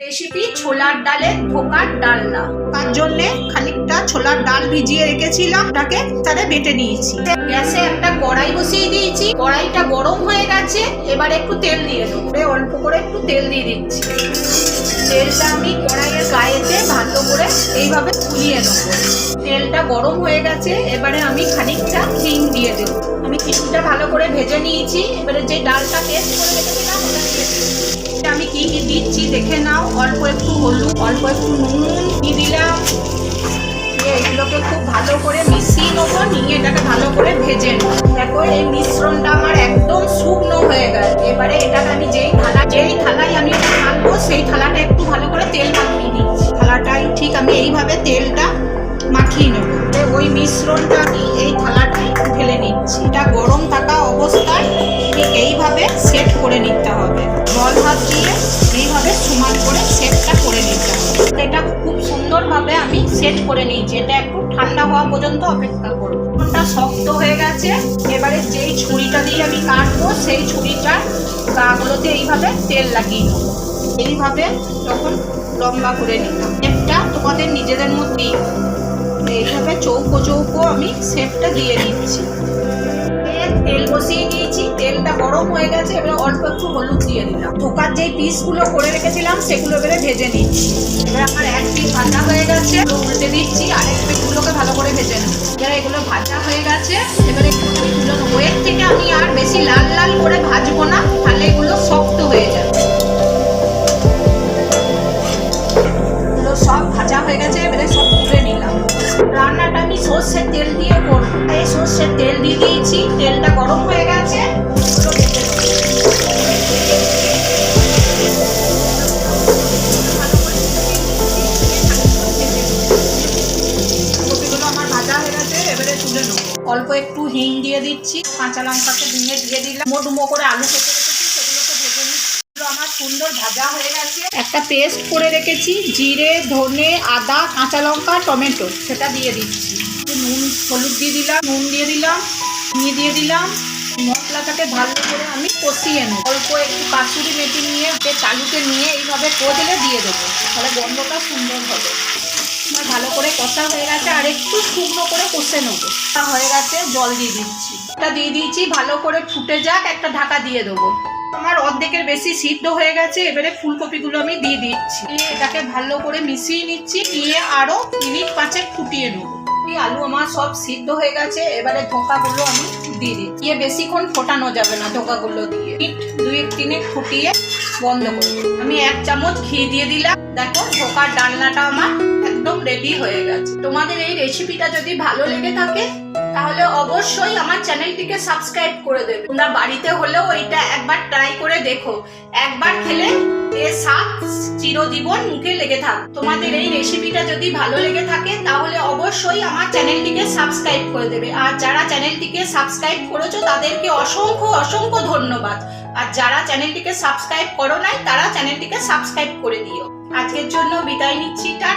Recipe ছোলার ডালের ধোকার ডালনা তার জন্য খানিকটা ছোলার ডাল ভিজিয়ে রেখেছিলাম। তাকে তারে বেটে নিয়েছি। গ্যাসে একটা কড়াই বসিয়ে দিয়েছি। কড়াইটা গরম হয়ে গেছে। এবার একটু তেল দিয়ে দেবো। অল্প করে একটু তেল দিয়ে দিচ্ছি। তেলটা আমি কড়াইয়ের গায়েতে ভালো করে এইভাবে ফুলিয়ে নেব। তেলটা গরম হয়ে গেছে। এবারে আমি খানিকটা হিং দিয়ে দেবো। আমি হিংটা ভালো করে ভেজে নিয়েছি। এবারে যে ডালটা পেস্ট করে কি কি দিচ্ছি দেখে নাও, অল্প একটু হলুদ, অল্প একটু নুন কি দিলাম। এগুলোকে খুব ভালো করে মিশিয়ে নেব, নিয়ে এটাকে ভালো করে ভেজে দেখো, এই মিশ্রণটা আমার একদম শুকনো হয়ে গেছে এবারে এটাকে আমি যেই থালা, যেই থালায় আমি ঢালবো সেই থালাটা একটু ভালো করে তেল মাখিয়ে নিচ্ছি। থালাটাই ঠিক আমি এইভাবে তেলটা মাখিয়ে নেব। ওই মিশ্রণটা আমি এই থালাটায় ঢেলে নিচ্ছি। এটা গরম সেট করে নিয়েছি এটা একটু ঠান্ডা হওয়া পর্যন্ত অপেক্ষা করব। কোনটা শক্ত হয়ে গেছে, এবারে যেই ছুরিটা দিয়ে আমি কাটবো, সেই ছুরিটার গাগুলোতে এইভাবে তেল লাগিয়ে নেব। এইভাবে তখন লম্বা করে নিলাম। একটা তোমাদের নিজেদের মধ্যেই। এইভাবে চৌকো চৌকো আমি শেপটা দিয়ে নিচ্ছি। তেল বসিয়ে নিয়েছি তেলটা গরম হয়ে গেছে, এবারে অল্প একটু হলুদ দিয়ে দিলাম। ধোকার যেই পিসগুলো করে রেখেছিলাম, সেগুলো এবারে ভেজে নিচ্ছি। এবারে আমার এক পিস ভাজা হয়ে গেছে। দিচ্ছি আর এক পিসগুলোকে ভালো করে ভেজে এবারে এগুলো ভাজা হয়ে গেছে, এবারে একটু তুলে থেকে আমি আর বেশি লাল লাল করে ভাজবো না, তাহলে এগুলো শক্ত হয়ে যাবে। এগুলো সব ভাজা হয়ে গেছে, এবারে সব তুলে নিলাম। রান্নাটা আমি সর্ষের তেল দিয়ে করব। তাই সর্ষের তেল দিয়ে দিয়েছি, তেলটা অল্প একটু হিং দিয়ে দিচ্ছি, কাঁচা লঙ্কাকে ভেঙে দিয়ে দিলাম। মোটুমো করে আলু কেটে রেখেছি, সেগুলোকে ভেজে নিচ্ছি। আমার সুন্দর ভাজা হয়ে গেছে। একটা পেস্ট করে রেখেছি, জিরে, ধনে, আদা, কাঁচা লঙ্কা, টমেটো, সেটা দিয়ে দিচ্ছি। নুন, হলুদ দিয়ে দিলাম, নুন দিয়ে দিলাম, চিনি দিয়ে দিলাম। মশলাটাকে ভালো করে আমি কষিয়ে নেব। অল্প একটু কাসুরি মেটি নিয়ে, যে চালুকে নিয়ে এইভাবে কষলে দিয়ে দেবো। তাহলে গন্ধটা সুন্দর হবে। কষা হয়ে গেছে, আর একটু শুকনো করে কষে নেব। হয়ে গেছে, জল দিয়ে দিচ্ছি। এটা দিয়ে দিয়েছি, ভালো করে ফুটে যাক, একটা ঢাকা দিয়ে দেবো। আমার অর্ধেকের বেশি সিদ্ধ হয়ে গেছে, এবারে ফুলকপিগুলো আমি দিয়ে দিচ্ছি। এটাকে ভালো করে মিশিয়ে নিচ্ছি নিয়ে আরও মিনিট পাঁচেক ফুটিয়ে নেব। আলু আমার সব সিদ্ধ হয়ে গেছে, এবারে ধোকাগুলো আমি দিয়ে দিচ্ছি। দিয়ে বেশিক্ষণ ফোটানো যাবে না ধোকাগুলো দিয়ে। দুই তিনে ফুটিয়ে বন্ধ করে দেবো। আমি এক চামচ ঘি দিয়ে দিলাম। দেখো ধোকার ডালনাটা আমার একদম রেডি হয়ে গেছে। তোমাদের এই রেসিপিটা যদি ভালো লেগে থাকে, তাহলে অবশ্যই আমার চ্যানেলটিকে সাবস্ক্রাইব করে দেবে। তোমরা বাড়িতে হলেও এটা একবার ট্রাই করে দেখো। একবার খেলে এর স্বাদ চিরজীবন মুখে লেগে থাক। তোমাদের এই রেসিপিটা যদি ভালো লেগে থাকে, তাহলে অবশ্যই আমার চ্যানেলটিকে সাবস্ক্রাইব করে দেবে। আর যারা চ্যানেলটিকে সাবস্ক্রাইব করেছ, তাদেরকে অসংখ্য অসংখ্য ধন্যবাদ। আর যারা চ্যানেলটিকে সাবস্ক্রাইব করো নাই, তারা চ্যানেলটিকে সাবস্ক্রাইব করে দিও। আজকের জন্য বিদায় নিচ্ছি, টাটা।